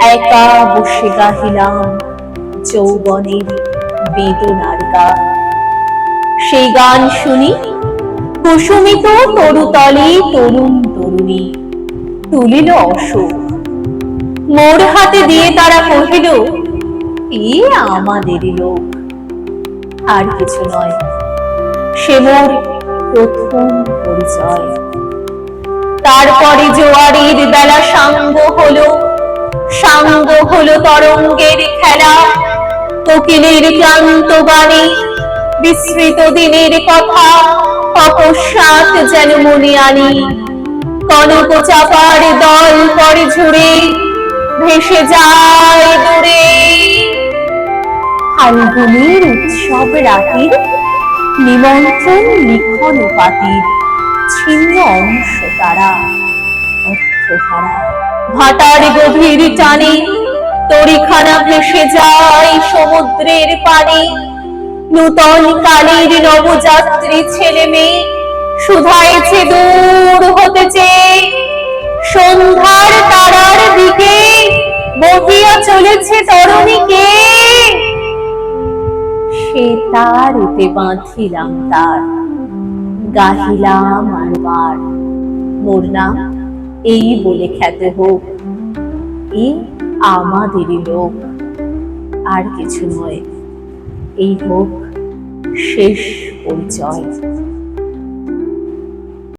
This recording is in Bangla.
একা বসে গাহিলাম যৌবনের বেদনার গান সেই গান শুনি কুসুমিত তরুতলে তরুণ তরুণী তুলিল অশোক। মোর হাতে দিয়ে তারা কহিল, এ আমাদের লোক। আর কিছু নয়, সে মোর প্রথম পরিচয়। তারপরে জোয়ারের বেলা সাঙ্গ হলো সাঙ্গ হলো তরঙ্গের খেলা। কোকিলের ক্লান্ত গানে বিস্মৃত দিনের কথা অকস্মাৎ যেন মনে আনি। কনক চাপার দল পরে ঝুড়ে, ভেসে যায় দূরে। ফাল্গুনের উৎসব রাতির নিমন্ত্রণ লিখন পাতির ছিন্ন অংশ তারা, অর্থহারা। ভাটার গভীর টানে তরিখানা ভেসে যায় সমুদ্রের পানে। নূতন কালের নবযাত্রী ছেলে মেয়ে শুধাইছে দূর হতেছে সন্ধ্যার তারার দিকে বহিয়া চলেছে তরুণীকে। সে তার উতে বাঁধিলাম তার, গাহিলাম আরবার মোর নাম এই বলে খ্যাত হোক। এ আমাদেরই লোক। আর কিছু নয়। এই হোক শেষ পরিচয়।